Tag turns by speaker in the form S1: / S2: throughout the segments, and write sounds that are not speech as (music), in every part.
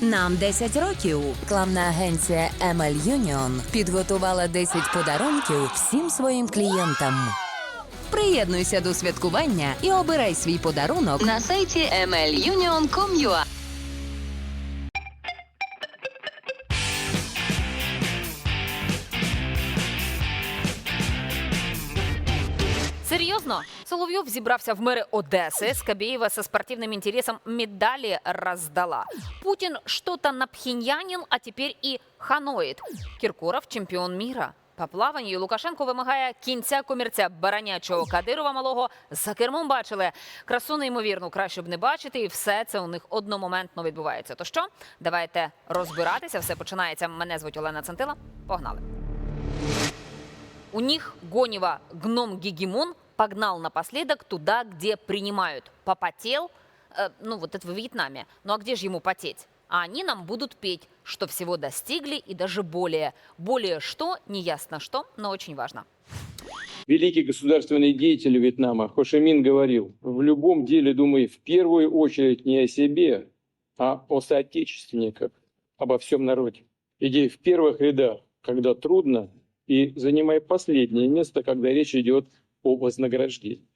S1: Нам 10 років. Рекламна агенція ML Union підготувала 10 подарунків всім своїм клієнтам. Приєднуйся до святкування і обирай свій подарунок
S2: на сайті mlunion.com.ua
S3: Соловьев зібрався в мэри Одессы. Скобеева со спортивным интересом медали раздала. Путин что-то напхінянил, а теперь и ханоид. Киркоров – чемпіон міра. По плаванню Лукашенко вимагає кінця комірця баранячого Кадирова малого. За кермом бачили. Красу неймовірну краще б не бачити, і все це у них одномоментно відбувається. То що? Давайте розбиратися. Все починається. Мене звуть Олена Центила. Погнали. У них Гонева гном-гегемон погнал напоследок туда, где принимают. Попотел, э, ну вот это в Вьетнаме. Ну а где же ему потеть? А они нам будут петь, что всего достигли и даже более. Более что, неясно что, но очень важно.
S4: Великий государственный деятель Вьетнама Хошимин говорил, в любом деле думай в первую очередь не о себе, а о соотечественниках, обо всем народе. Иди в первых рядах, когда трудно, и занимай последнее место, когда речь идет о вознаграждении.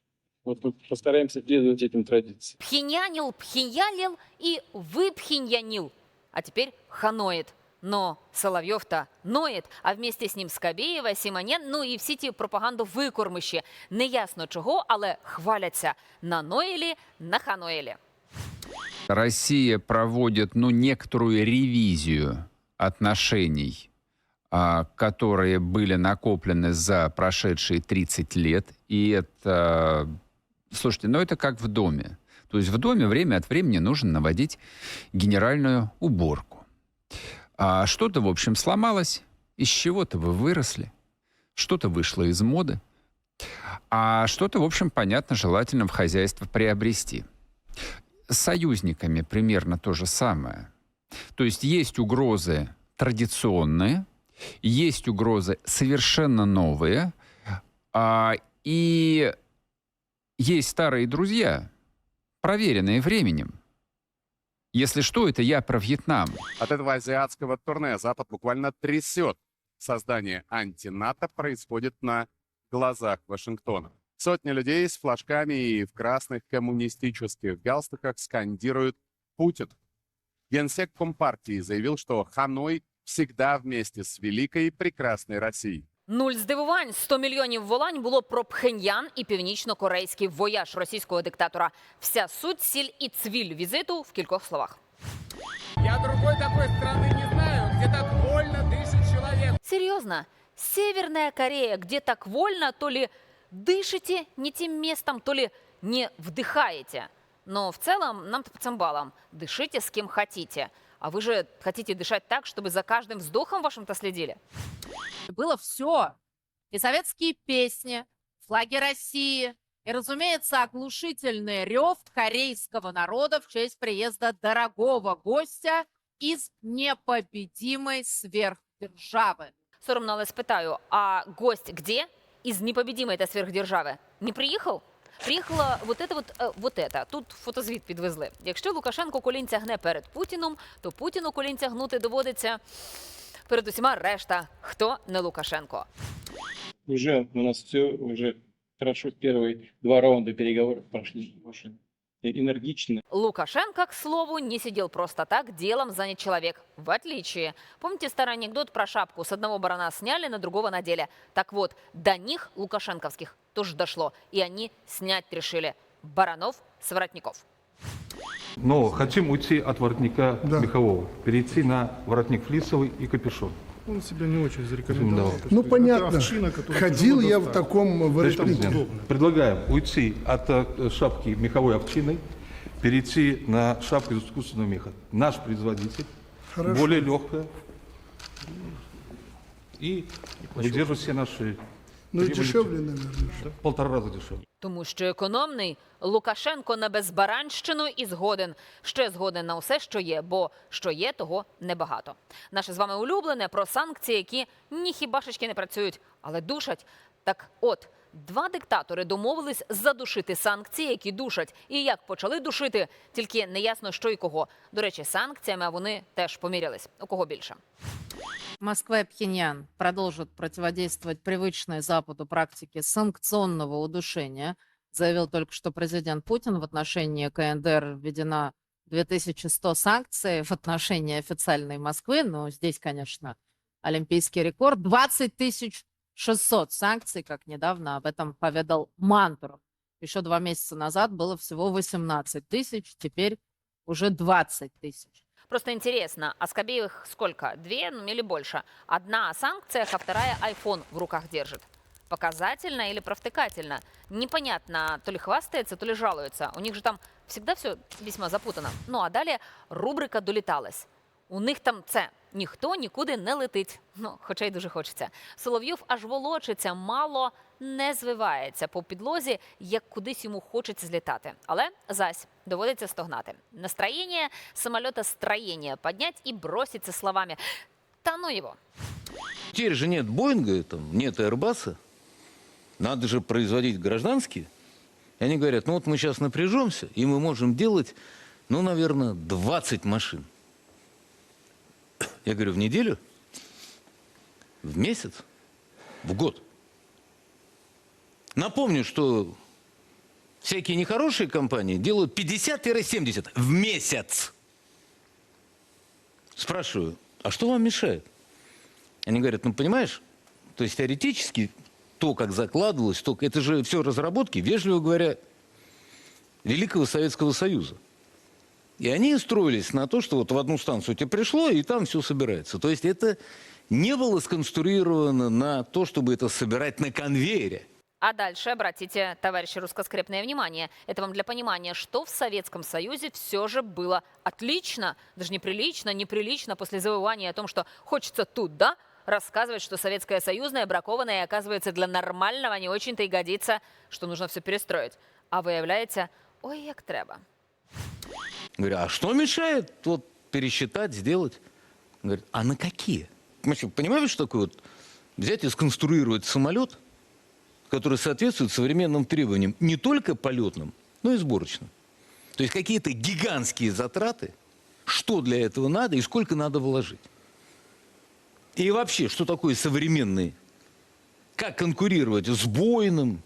S4: Вот мы постараемся следовать этим традициям.
S3: Пхенянил, пхенялил и выпхенянил. А теперь ханоид. Но Соловьев-то ноет, а вместе з ним Скабєєва, Сіманян, ну і всі ті пропагандовикормиші. Неясно чого, але хваляться на Ноелі, на Ханоелі.
S5: Россия проводит ну, некоторую ревизию отношений, а, которые были накоплены за прошедшие 30 лет. И это, слушайте, ну это как в доме. То есть в доме время от времени нужно наводить генеральную уборку. А что-то, в общем, сломалось, из чего-то вы выросли, что-то вышло из моды, а что-то, в общем, понятно, желательно в хозяйство приобрести с союзниками примерно то же самое. То есть есть угрозы традиционные, есть угрозы совершенно новые, а, и есть старые друзья, проверенные временем. Если что, это я про Вьетнам.
S6: От этого азиатского турне Запад буквально трясет. Создание антинато происходит на глазах Вашингтона. Сотни людей с флажками и в красных коммунистических галстуках скандируют «Путин». Генсек Компартии заявил, что Ханой всегда вместе с великой и прекрасной Россией.
S3: Нуль здивувань, 100 мільйонів волань було про Пхеньян і північно-корейський вояж російського диктатора. Вся суть, сіль і цвіль візиту в кількох словах.
S7: Я другой такой страны не знаю, где так вольно дышит человек.
S3: Серьезно, Северная Корея, где так вольно, то ли дышите не тем местом, то ли не вдыхаете. Но в целом нам-то по цимбалам. Дышите с кем хотите. А вы же хотите дышать так, чтобы за каждым вздохом вашим-то следили?
S8: было все. И советские песни, флаги России, и, разумеется, оглушительный рев корейского народа в честь приезда дорогого гостя из непобедимой сверхдержавы.
S3: Соромно, але спитаю, а гость где? Из непобедимой этой сверхдержави? Не приїхав? Приїхала вот это вот, е, вот это. Тут фотозвіт підвезли. Якщо Лукашенко колінця гне перед Путіном, то Путіну колінця гнути доводиться перед усіма решта, хто не Лукашенко.
S4: Уже у нас все уже хорошо. Первые два раунда переговоров прошли Очень энергично.
S3: Лукашенко, к слову, не сидел просто так, делом занят человек. В отличие. Помните старый анекдот про шапку? С одного барана сняли, на другого надели. Так вот, до них, лукашенковских, тоже дошло. И они снять решили. Баранов с воротников.
S9: Но хотим уйти от воротника
S10: Да.
S9: мехового, перейти на воротник флисовый и капюшон.
S10: Он себя не очень зарекомендовал.
S9: Да.
S10: То,
S11: Ну,
S10: что
S11: понятно.
S10: это овчина, которую
S11: Ходил
S10: тяжело
S11: я в
S10: достать.
S11: таком
S9: Товарищ
S11: воротнике.
S9: президент, предлагаем уйти от э, шапки меховой овчиной, перейти на шапку из искусственного меха. Наш производитель,
S11: Хорошо.
S9: более легкая и выдерживает все наши
S11: Ну
S9: требования.
S11: дешевле, наверное.
S9: Да, полтора раза дешевле.
S3: Тому що економний Лукашенко на безбаранщину і згоден. Ще згоден на усе, що є, бо що є, того небагато. Наше з вами улюблене про санкції, які ні хібашечки не працюють, але душать. Так от, Два диктатори домовились задушити санкції, які душать. І як почали душити, тільки неясно, що і кого. До речі, санкціями вони теж помірялись. У кого більше?
S8: Москва и Пхеньян продолжат противодействовать привычной Западу практике санкционного удушения, заявил только что президент Путин. В отношении КНДР введена 2100 санкций в отношении официальной Москвы. Но здесь, конечно, олимпийский рекорд. 20 600 санкций, как недавно об этом поведал Мантуров. Еще два месяца назад было всего 18 тысяч, теперь уже 20 тысяч.
S3: Просто интересно, а Скобеевых сколько? Две ну, или больше? Одна о санкциях, а вторая iPhone в руках держит. Показательно или провтыкательно? Непонятно, то ли хвастается, то ли жалуется. У них же там всегда все весьма запутано. Ну а далі рубрика доліталась. У них там це ніхто нікуди не летить. Ну, хоча й дуже хочеться. Соловйов аж волочиться, мало не звивається по підлозі, як кудись йому хочеться злітати. Але зась доводиться стогнати. Настроєння самоліта строєння піднять і броситься словами. Та ну його.
S11: Теперь же нет Боинга, там, нет Airbus. Надо же производить гражданские. И они говорят, ну вот мы сейчас напряжемся, и мы можем делать, ну, наверное, 20 машин. Я говорю, в неделю? В месяц? В год? Напомню, что всякие нехорошие компании делают 50-70 в месяц. Спрашиваю, а что вам мешает? Они говорят, ну понимаешь, то есть теоретически то, как закладывалось, то, это же все разработки, вежливо говоря, Великого Советского Союза. И они строились на то, что вот в одну станцию тебе пришло, и там все собирается. То есть это не было сконструировано на то, чтобы это собирать на конвейере.
S3: А дальше обратите, товарищи русскоскрепное внимание. Это вам для понимания, что в Советском Союзе все же было отлично, даже неприлично, неприлично после завывания о том, что хочется тут, да, рассказывать, что советское союзное, бракованное, оказывается для нормального не очень-то и годится, что нужно все перестроить. А виявляється, ой, як треба.
S11: Говорю, а что мешает вот пересчитать, сделать? Говорит, а на какие? Что, понимаешь, что такое вот взять и сконструировать самолет, который соответствует современным требованиям не только полетным, но и сборочным. То есть какие-то гигантские затраты, что для этого надо и сколько надо вложить. И вообще, что такое современный, как конкурировать с Боином,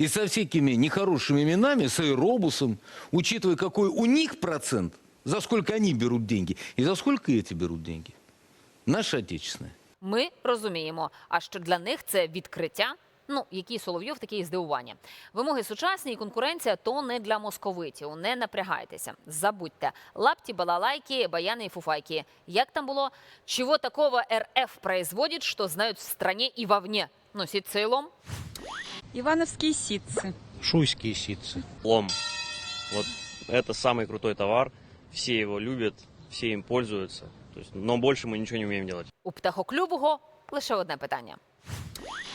S11: и со всякими нехорошими именами, с аэробусом, учитывая, какой у них процент, за сколько они берут деньги и за сколько эти берут деньги. Наши отечественные.
S3: Ми розуміємо, а що для них це відкриття. Ну, які Соловйов, такі і здивування. Вимоги сучасні і конкуренція то не для московитів. Не напрягайтеся. Забудьте. Лапті, балалайки, баяни і фуфайки. Як там було? Чего такого РФ производит, что знают в стране и вовне? Носить цейлом?
S2: Ивановские ситцы.
S12: Шуйские ситцы.
S13: Лом. Вот это самый крутой товар. Все его любят, все им пользуются. То есть, но больше мы ничего не умеем делать.
S3: У птахоклюбого лише одне питання.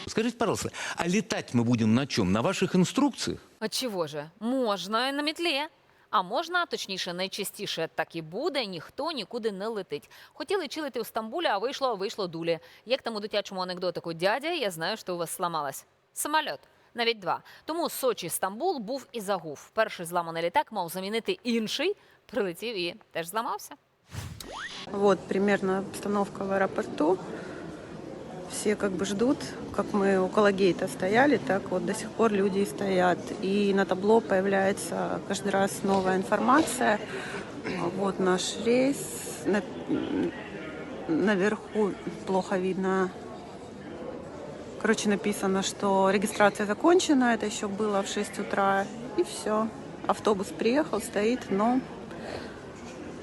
S11: Скажите, пожалуйста, а летать мы будем на чем? На ваших инструкциях?
S3: А чого же? Можна і на мітлі. А можна, точніше, найчастіше так і буде, ніхто нікуди не летить. Хотіли чилити у Стамбулі, а вийшло, вийшло дулі. Як там у дитячому анекдотику дядя, я знаю, що у вас сламалась. Самольот. Навіть два. Тому Сочі Стамбул був і загув. Перший зламаний літак мав замінити інший, прилетів і теж зламався.
S2: Вот примерно обстановка в аэропорту. Все как бы ждут, как мы около гейта стояли, так вот до сих пор люди и стоят. И на табло появляется каждый раз новая информация. Вот наш рейс. На- наверху плохо видно. Короче, написано, что регистрация закончена. Это еще было в 6 утра. И все. Автобус приехал, стоит, но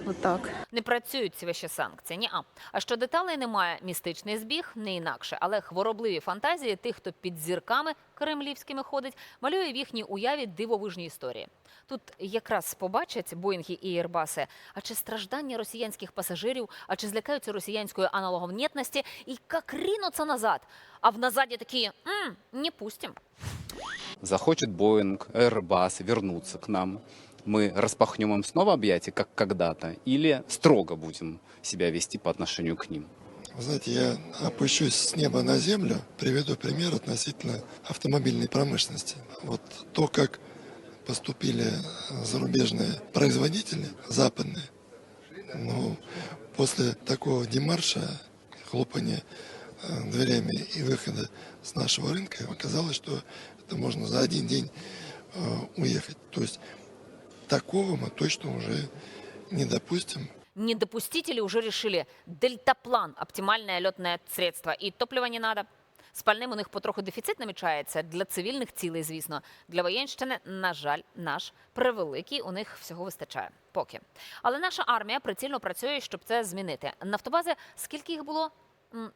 S2: вот так.
S3: Не працюють ці вищі санкції. Ні, а а що деталей немає, містичний збіг не інакше, але хворобливі фантазії тих, хто під зірками кремлівськими ходить, малює в їхній уяві дивовижні історії. Тут якраз побачать Боїнги і Єрбаси, а чи страждання росіянських пасажирів, а чи злякаються росіянської аналоговнєтності і як ринуться назад. А в назаді такі «М, не пустим.
S12: Захочет Боинг, Airbus вернуться к нам. Мы распахнем им снова объятия, как когда-то, или строго будем себя вести по отношению к ним?
S14: Знаете, я опущусь с неба на землю, приведу пример относительно автомобильной промышленности. Вот то, как поступили зарубежные производители, западные, ну, после такого демарша, хлопания э, дверями и выхода с нашего рынка, оказалось, что это можно за один день э, уехать. То есть такого мы точно уже не допустим.
S3: Не допустить уже решили? Дельтаплан – оптимальне льотне средство. І топлива не надо. З пальним у них потроху дефіцит намічається для цивільних цілей, звісно. Для воєнщини, на жаль, наш превеликий у них всього вистачає. Поки. Але наша армія прицільно працює, щоб це змінити. Нафтобази, скільки їх було?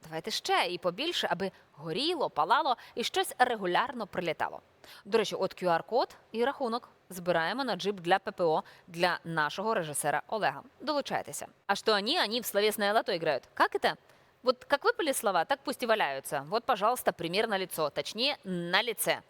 S3: Давайте ще і побільше, аби горіло, палало і щось регулярно прилітало. До речі, от QR-код і рахунок збираємо на джип для ППО для нашого режисера Олега. Долучайтеся. А что они, они в словесное лото играют. Как это? Вот как выпали слова, так пусть и валяются. Вот, пожалуйста, пример на лицо, точнее, на лице.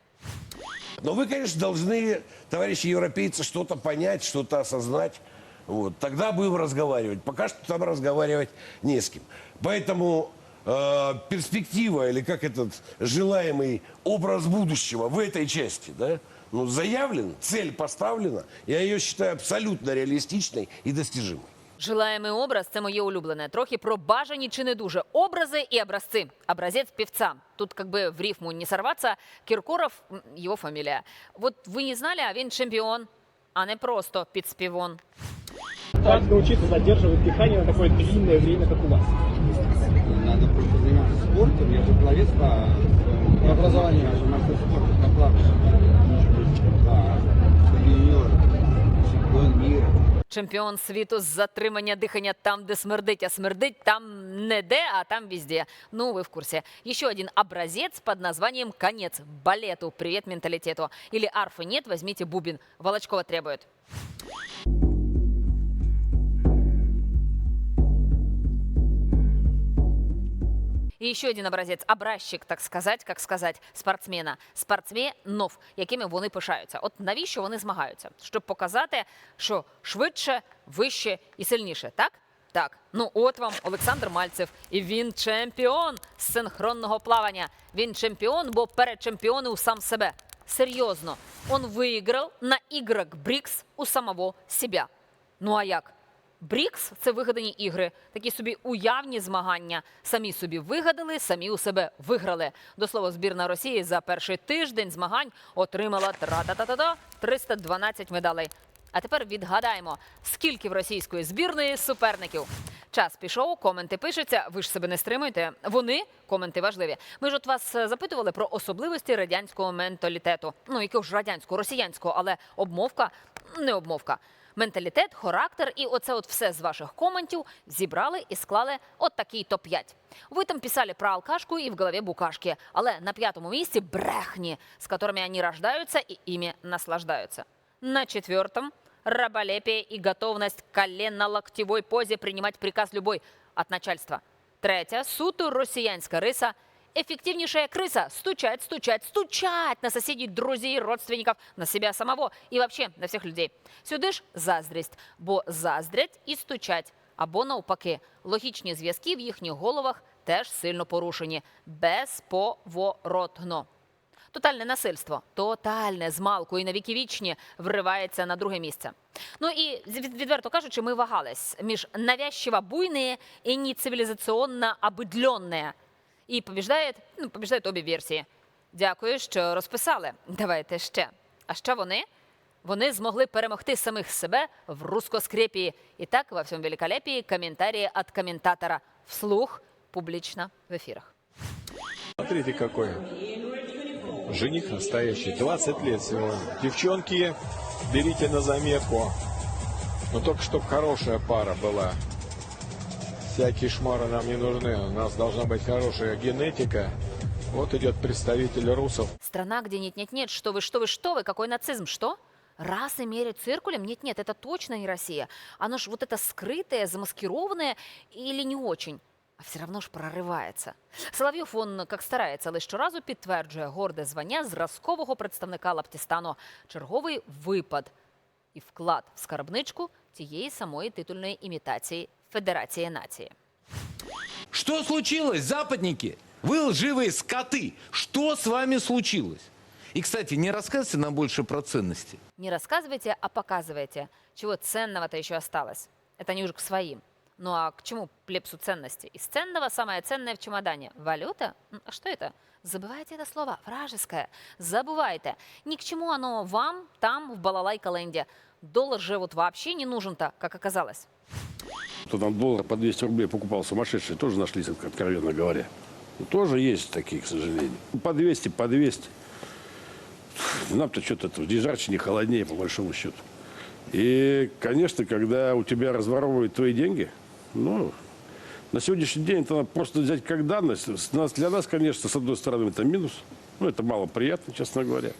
S15: Но вы, конечно, должны, товарищи европейцы, что-то понять, что-то осознать. Вот. Тогда будем разговаривать. Пока что там разговаривать не с кем. Поэтому э, перспектива, или как этот желаемый образ будущего в этой части, да, ну, заявлен, цель поставлена. Я ее считаю абсолютно реалистичной и достижимой.
S3: Желаємий образ це моє улюблене. Трохи про бажані чи не дуже образи і образцы. Образец певца. Тут как бы в рифму не сорваться. Киркоров – м, его фамилия. Вот вы не знали, а він чемпіон, а не просто підспівон.
S7: Как научиться задерживать дыхание на такое длинное время, как у вас?
S10: Надо просто заниматься спортом. Я же пловец по, по образованию. Я же мастер спорта по плаванию. Да. Юниор. Чемпион мира.
S3: Чемпіон світу з затримання дихання там, де смердить, а смердить там не де, а там везде. Ну, вы в курсе. Еще один образец под названием «Конец балету. Привет менталитету». Или «Арфы нет, возьмите бубен». Волочкова требует. І ще один образець, образчик, так сказати, як сказати, спортсмена, спортсменов, якими вони пишаються. От навіщо вони змагаються? Щоб показати, що швидше, вище і сильніше, так? Так, ну от вам Олександр Мальцев, і він чемпіон з синхронного плавання. Він чемпіон, бо перечемпіонив сам себе. Серйозно, он виграв на іграх Брікс у самого себя. Ну а як? Брікс це вигадані ігри, такі собі уявні змагання. Самі собі вигадали, самі у себе виграли. До слова, збірна Росії за перший тиждень змагань отримала тра-та-та-та-та 312 медалей. А тепер відгадаємо, скільки в російської збірної суперників. Час пішов, коменти пишуться. Ви ж себе не стримуєте. Вони коменти важливі. Ми ж от вас е, запитували про особливості радянського менталітету. Ну якого ж радянського, росіянського, але обмовка не обмовка. Менталітет, характер і оце от все з ваших коментів зібрали і склали от такий топ-5. Ви там писали про алкашку і в голові букашки, але на п'ятому місці брехні, з которыми они рождаются и ими наслаждаются. На четвертом раболепие и готовность к коленно-локтевой позе принимать приказ любой от начальства. Третя суто росіянська риса Эффективнейшая крыса – стучать, стучать, стучать на соседей, друзей, родственников, на себя самого и вообще на всех людей. Сюди ж заздрість, бо заздрять і стучать. Або навпаки, логічні зв'язки в їхніх головах теж сильно порушені. Безповоротно. Тотальне насильство, тотальне з малку і навіки вічні вривається на друге місце. Ну і від- відверто кажучи, ми вагались між навязчиво буйне і нецивілізаційно обидленне. І побіждає, ну, побіждають обі версії. Дякую, що розписали. Давайте ще. А що вони? Вони змогли перемогти самих себе в рускоскрепії. І так во всьому великолепії коментарі від коментатора вслух публічно в ефірах.
S10: Смотрите какой. Жених настоящий. 20 лет сегодня. Девчонки, берите на заметку. Но только чтобы хорошая пара была Всякие шмары нам не нужны. У нас должна быть хорошая генетика. Вот идет представитель русов.
S3: Страна, где нет-нет-нет, что вы, что вы, что вы, какой нацизм, что? Расы мерят циркулем? Нет-нет, это точно не Россия. Оно ж вот это скрытое, замаскированное или не очень. А все равно ж прорывается. Соловйов, он как старається, але щоразу підтверджує горде звання зразкового представника Лаптістану. Черговий випад і вклад в скарбничку тієї самої титульної імітації Федерації нації.
S11: Что случилось, западники? Вы лживые скоты. Что с вами случилось? И, кстати, не рассказывайте нам больше про ценности.
S3: Не рассказывайте, а показывайте. Чего ценного-то еще осталось? Это не уже к своим. Ну а к чему плепсу ценности? Из ценного самое ценное в чемодане. Валюта? М, А что это? Забывайте это слово. Вражеское. Забывайте. Ни к чему оно вам там, в Балалайка-ленде. Доллар же вот вообще не нужен-то, как оказалось.
S16: Кто там доллар по 200 рублей покупал сумасшедшие, тоже нашлись, откровенно говоря. Ну, Тоже есть такие, к сожалению. По 200, по 200. Нам-то что-то не жарче, не холоднее, по большому счету. И, конечно, когда у тебя разворовывают твои деньги, ну, на сегодняшний день это надо просто взять как данность. Для нас, конечно, с одной стороны, это минус. Ну, это мало приятно, честно говоря.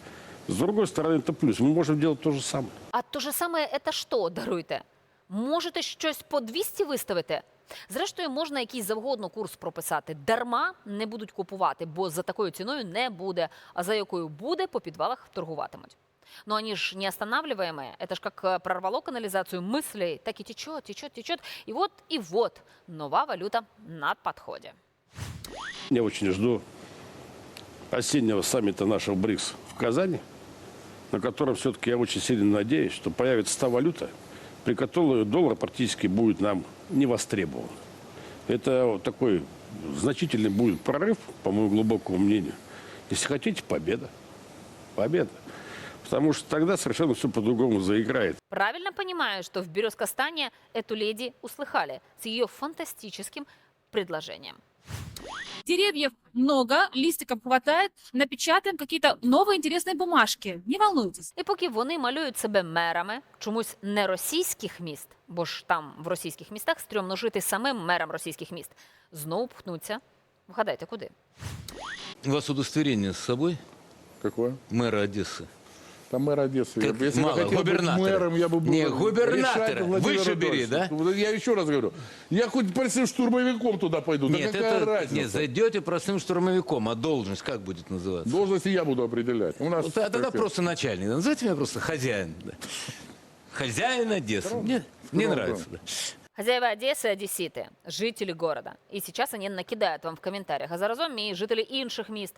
S16: С другой стороны, это плюс. Мы можем делать то же самое.
S3: А то же саме це що, даруйте? Можете щось по 200 виставити? Зрештою, можна якийсь завгодно курс прописати. Дарма не будуть купувати, бо за такою ціною не буде. А за якою буде, по підвалах торгуватимуть. Но они ж не останавливаемые. Это ж как э, прорвало канализацию мыслей, так и течет, течет, течет. И вот, и вот, нова валюта на подходе.
S16: Я очень жду осеннего саммита нашего БРИКС в Казани, на котором все-таки я очень сильно надеюсь, что появится та валюта, при которой доллар практически будет нам не востребован. Это такой значительный будет прорыв, по моему глубокому мнению. Если хотите, победа. Победа. Потому что тогда совершенно все по-другому заиграет.
S3: Правильно понимаю, что в Березкостане эту леди услыхали с ее фантастическим предложением.
S17: Деревьев много, листиков хватает, напечатаем какие-то новые интересные бумажки. Не волнуйтесь.
S3: І поки вони малюють себе мерами чомусь не російських міст, бо ж там в російських містах стрьомно жити самим мерам російських міст, знову пхнуться. Вгадайте, куди?
S11: У вас удостоверение с собой?
S18: Какое?
S11: Мэра Одессы.
S18: Там мэр Одессы.
S11: Как
S18: Если бы
S11: мало,
S18: хотел быть
S11: губернатора.
S18: мэром, я бы был...
S11: Не, губернатора.
S18: решать Владимира
S11: Выше бери,
S18: Анатольевича. Вот Я еще раз говорю. Я хоть простым штурмовиком туда пойду.
S11: Нет,
S18: да какая
S11: это,
S18: разница?
S11: нет, зайдете простым штурмовиком, а должность как будет называться?
S18: Должность и я буду определять. У нас
S11: Вот, а тогда
S18: как-
S11: просто начальник. Назовите меня просто хозяин. да. Хозяин Одессы. Мне, мне
S18: Скромно.
S11: нравится. да.
S3: Хозяева Одессы – одесіти, жителі города. І зараз вони накидають вам в коментарях, а заразом і жителі інших міст.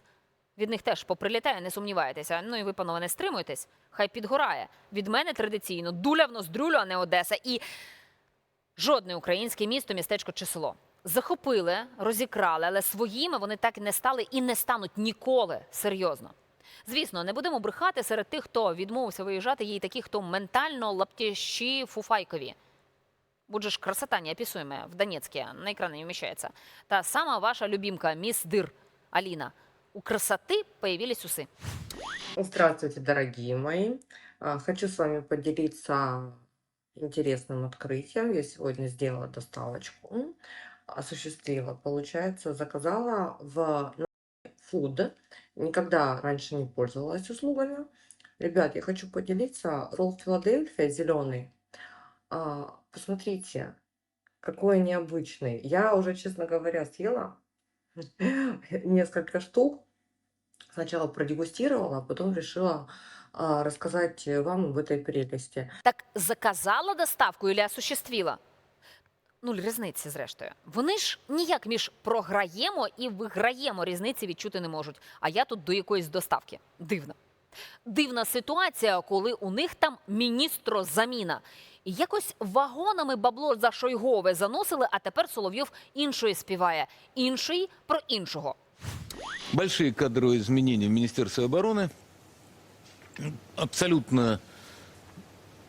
S3: Від них теж поприлітає, не сумнівайтеся. Ну і ви, панове, не стримуйтесь. Хай підгорає. Від мене традиційно дуля в ноздрюлю, а не Одеса. І жодне українське місто, містечко чи село. Захопили, розікрали, але своїми вони так і не стали і не стануть ніколи. Серйозно. Звісно, не будемо брехати серед тих, хто відмовився виїжджати, є й такі, хто ментально лаптящі фуфайкові. Будь ж красота неописуемая в Донецке, на экране не вмещается. Та сама ваша любимка, мисс Дыр, Алина. У красоты появились усы.
S19: Здравствуйте, дорогие мои. А, Хочу с вами поделиться интересным открытием. Я сегодня сделала доставочку, осуществила, получается, заказала в Food. Никогда раньше не пользовалась услугами. Ребят, я хочу поделиться. Ролл Филадельфия зеленый. А, Посмотрите, какой необычный. Я уже, честно говоря, съела (laughs) несколько штук. Сначала продегустировала, а потом решила а, рассказать вам об этой прелести.
S3: Так заказала доставку или осуществила? Нуль різниці, зрештою. Вони ж ніяк між програємо і виграємо різниці відчути не можуть. А я тут до якоїсь доставки. Дивно. Дивна ситуація, коли у них там міністрозаміна. І якось вагонами бабло за Шойгове заносили, а тепер Соловйов іншої співає. Інший про іншого.
S11: Большие кадровые изменения в Министерстве обороны. Абсолютно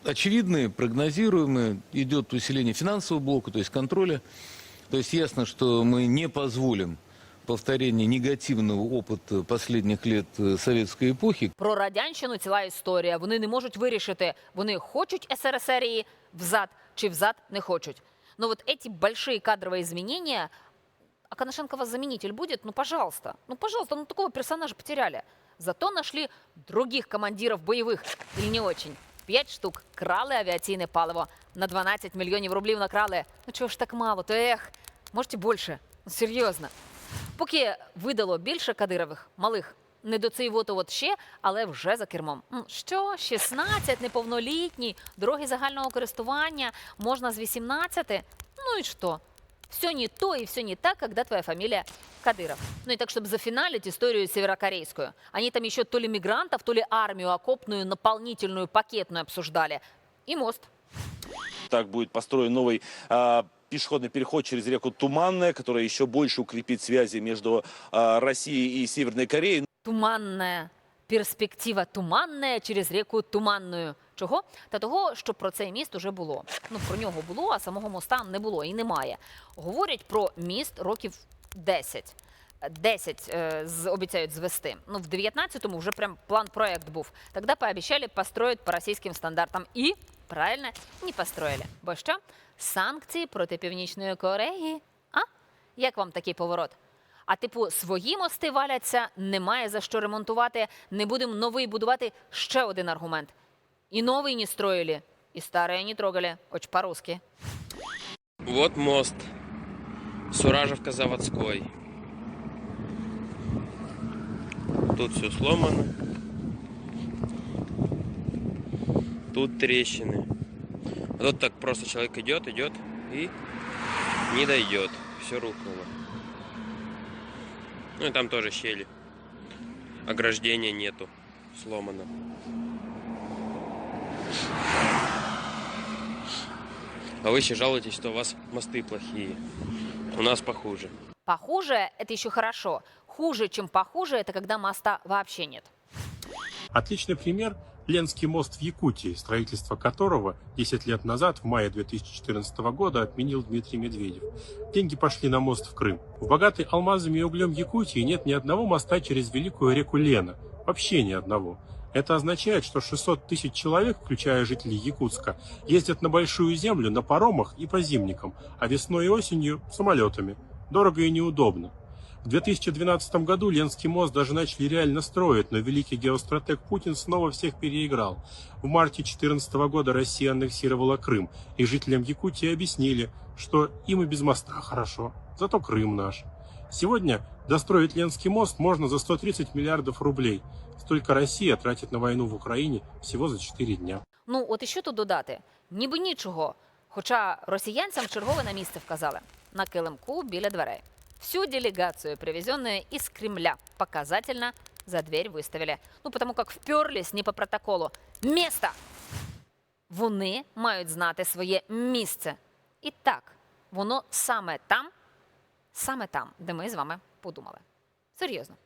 S11: очевидные, прогнозируемые. Идет усиление финансового блока, то есть контроля. То есть ясно, что мы не позволим повторения негативного опыта последних лет э, советской эпохи.
S3: Про радянщину ціла історія. Вони не можуть вирішити, вони хочуть СРСРії взад чи взад не хочуть. Но вот эти большие кадровые изменения, а Коношенко вас заменитель будет? Ну, пожалуйста. Ну, пожалуйста, ну такого персонажа потеряли. Зато нашли других командиров боевых. Или не очень. П'ять штук крали авіаційне паливо. На 12 мільйонів рублів накрали. Ну чого ж так мало? То ех, можете більше. Ну, серйозно. Поки видало більше кадирових, малих, не до цей вот от ще, але вже за кермом. М, Що? 16 неповнолітні, дороги загального користування, можна з 18? Ну і що? Все не то и все не так, когда твоя фамилия Кадыров. Ну и так, чтобы зафиналить историю северокорейскую. Они там еще то ли мигрантов, то ли армию окопную, наполнительную, пакетную обсуждали. И мост.
S20: Так будет построен новый а, пешеходный переход через реку Туманная, которая еще больше укрепит связи между Россией и Северной Кореей.
S3: Туманная перспектива туманная через реку Туманною. Чого? Та того, що про цей міст уже було. Ну про нього було, а самого моста не було і немає. Говорять про міст років 10. 10 е, з, обіцяють звести. Ну, в 19-му вже прям план-проект був. Тогда пообещали построить по російським стандартам. І, правильно, не построили. Бо що? Санкції проти Північної Кореї. А? Як вам такий поворот? А типу, свої мости валяться, немає за що ремонтувати, не будемо новий будувати. Ще один аргумент. І новий не строїли, і старий не трогали. Хоч по-русски.
S21: Вот мост. Суражевка-Заводской. Тут все сломано. Тут трещины. А тут так просто человек идет, идет и не дойдет. Все рухнуло. Ну и там тоже щели. Ограждения нету. Сломано. А вы еще жалуетесь, что у вас мосты плохие. У нас похуже.
S3: Похуже – это еще хорошо. Хуже, чем похуже, это когда моста вообще нет.
S22: Отличный пример – Ленский мост в Якутии, строительство которого 10 лет назад, в мае 2014 года, отменил Дмитрий Медведев. Деньги пошли на мост в Крым. В богатой алмазами и углем Якутии нет ни одного моста через великую реку Лена. Вообще ни одного. Это означает, что 600 тысяч человек, включая жителей Якутска, ездят на Большую Землю на паромах и по зимникам, а весной и осенью – самолетами. Дорого и неудобно. В 2012 году Ленский мост даже начали реально строить, но великий геостратег Путин снова всех переиграл. В марте 2014 года Россия аннексировала Крым, и жителям Якутии объяснили, что им и без моста хорошо, зато Крым наш. Сегодня достроить Ленский мост можно за 130 миллиардов рублей. Столько Россия тратит на войну в Украине всего за 4 дня.
S3: Ну, от і що тут додати? Ніби нічого. Хоча росіянцям чергове на місце вказали. На килимку біля дверей. Всю делегацию, привезенную из Кремля, показательно за дверь выставили. Ну, потому как вперлись не по протоколу. Место! Вони мають знати своє місце. І так, воно саме там, саме там, де ми з вами подумали. Серйозно.